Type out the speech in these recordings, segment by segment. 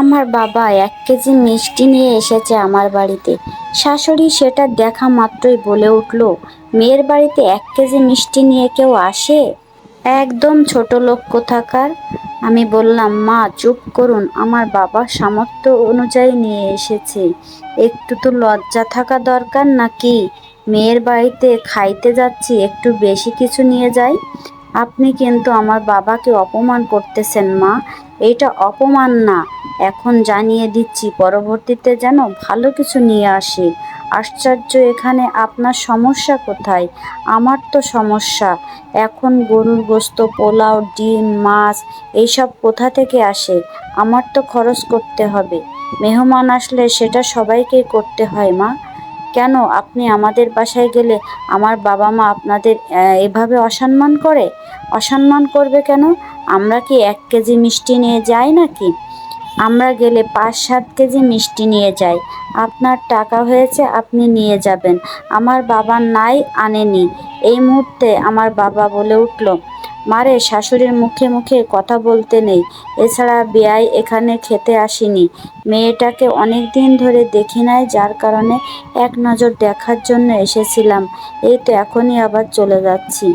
আমার বাবা এক কেজি মিষ্টি নিয়ে এসেছে আমার বাড়িতে। শাশুড়ি সেটা দেখা মাত্রই বলে উঠল, মেয়ের বাড়িতে এক কেজি মিষ্টি নিয়ে কেউ আসে? একদম ছোট লোক কোথাকার? আমি বললাম, মা, চুপ করুন, আমার বাবা সামর্থ্য অনুযায়ী নিয়ে এসেছে। একটু তো লজ্জা থাকা দরকার নাকি? মেয়ের বাড়িতে খাইতে যাচ্ছি, একটু বেশি কিছু নিয়ে যাই? আপনি কিন্তু আমার বাবাকে অপমান করতেছেন, মা। এটা অপমান না। এখন জানিয়ে দিচ্ছি, পরবর্তীতে যেন ভালো কিছু নিয়ে আসে। আশ্চর্য, এখানে আপনার সমস্যা কোথায়? আমার তো সমস্যা। এখন গরুর গোস্ত, পোলাও, ডিম, মাছ, এইসব কোথা থেকে আসে? আমার তো খরচ করতে হবে। মেহমান আসলে সেটা সবাইকেই করতে হয়, মা। কেন আপনি আমাদের বাসায় গেলে আমার বাবা মা আপনাদের এভাবে অসম্মান করে? অসম্মান করবে কেন? আমরা কি এক কেজি মিষ্টি নিয়ে যাই নাকি? আমরা গেলে পাঁচ সাত কেজি মিষ্টি নিয়ে যাই। আপনার টাকা হয়েছে, আপনি নিয়ে যাবেন। আমার বাবা নাই আনেনি। এই মুহূর্তে আমার বাবা বলে উঠল মারে, শাশুড়ির মুখে মুখে কথা বলতে নেই। এছাড়া বেয়াই এখানে খেতে আসিনি। মেয়েটাকে অনেক দিন ধরে দেখি নাই, যার কারণে এক নজর দেখার জন্য এসেছিলাম। এই তো এখনই আবার চলে যাচ্ছি।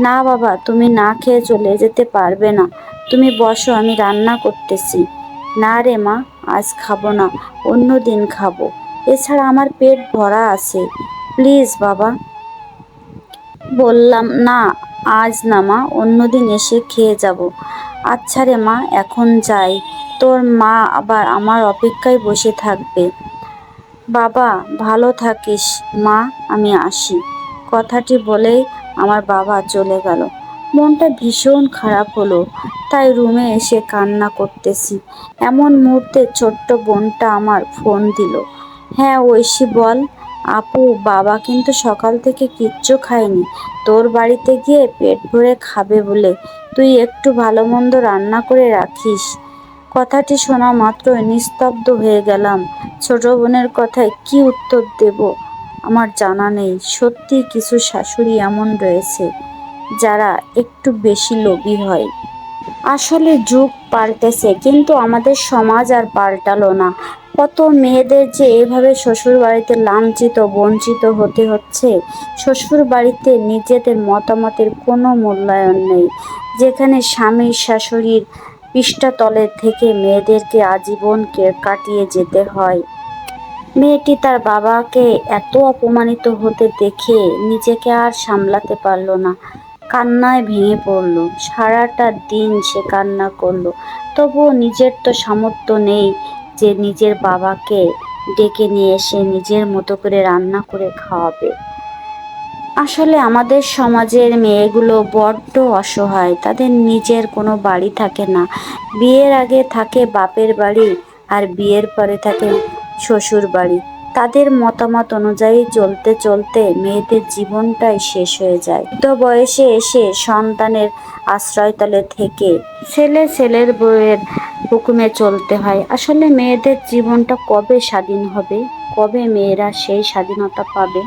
না বাবা, তুমি না খেয়ে চলে যেতে পারবে না। তুমি বসো, আমি রান্না করতেছি। না রে মা, আজ খাব না, অন্য দিন খাব। এছাড়া আমার পেট ভরা আছে। প্লিজ বাবা। বললাম, না, আজ না মা, অন্যদিন এসে খেয়ে যাব। আচ্ছা রে মা, এখন যাই। তোর মা আবার আমার অপেক্ষায় বসে থাকবে। বাবা, ভালো থাকিস মা, আমি আসি। কথাটি বলেই আমার বাবা চলে গেল। মনটা ভীষণ খারাপ হলো, তাই রুমে এসে কান্না করতেছি। এমন মুহূর্তে ছোট্ট বোনটা আমার ফোন দিল। হ্যাঁ ঐশী, বল। আপু, বাবা কিন্তু সকাল থেকে কিচ্ছু খায়নি। তোর বাড়িতে গিয়ে পেট ভরে খাবে বলে। তুই একটু ভালো মন্দ রান্না করে রাখিস। কথাটি শোনা মাত্র নিস্তব্ধ হয়ে গেলাম। ছোট বোনের কথায় কি উত্তর দেব? আমার জানা নেই। সত্যি কিছু শাশুড়ি এমন রয়েছে, যারা একটু বেশি লোভী হয়। আসলে যুগ পাল্টেছে, কিন্তু আমাদের সমাজ আর পাল্টালো না। কত মেয়েদের যে এভাবে শ্বশুর বাড়িতে লাঞ্ছিত, বঞ্চিত হতে হচ্ছে শ্বশুর বাড়িতে নিজেদের মতামতের কোনো মূল্যায়ন নেই। যেখানে স্বামী শাশুড়ির পৃষ্ঠাতলে থেকে মেয়েদেরকে আজীবন কাটিয়ে যেতে হয়। মেয়েটি তার বাবাকে এত অপমানিত হতে দেখে নিজেকে আর সামলাতে পারল না। কান্নায় ভেঙে পড়ল। সারাটা দিন সে কান্না করল। তবুও নিজের তো সামর্থ্য নেই যে নিজের বাবাকে ডেকে নিয়ে এসে নিজের মতো করে রান্না করে খাওয়াবে। আসলে আমাদের সমাজের মেয়েগুলো বড্ড অসহায়, তাদের নিজের কোনো বাড়ি থাকে না। বিয়ের আগে থাকে বাপের বাড়ি আর বিয়ের পরে থাকে শ্বশুর বাড়ি। তাদের মতামত অনুযায়ী চলতে চলতে মেয়েদের জীবনটাই শেষ হয়ে যায়। তো বয়সে এসে সন্তানের আশ্রয়তলে থেকে ছেলে ছেলের বউয়ের হুকুমে চলতে হয়। আসলে মেয়েদের জীবনটা কবে স্বাধীন হবে? কবে মেয়েরা সেই স্বাধীনতা পাবে?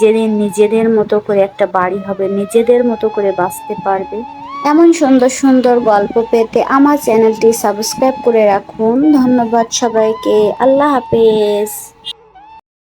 যেদিন নিজেদের মতো করে একটা বাড়ি হবে, নিজেদের মতো করে বাঁচতে পারবে। এমন সুন্দর সুন্দর গল্প পেতে আমার চ্যানেলটি সাবস্ক্রাইব করে রাখুন। ধন্যবাদ সবাইকে। আল্লাহ হাফেজ।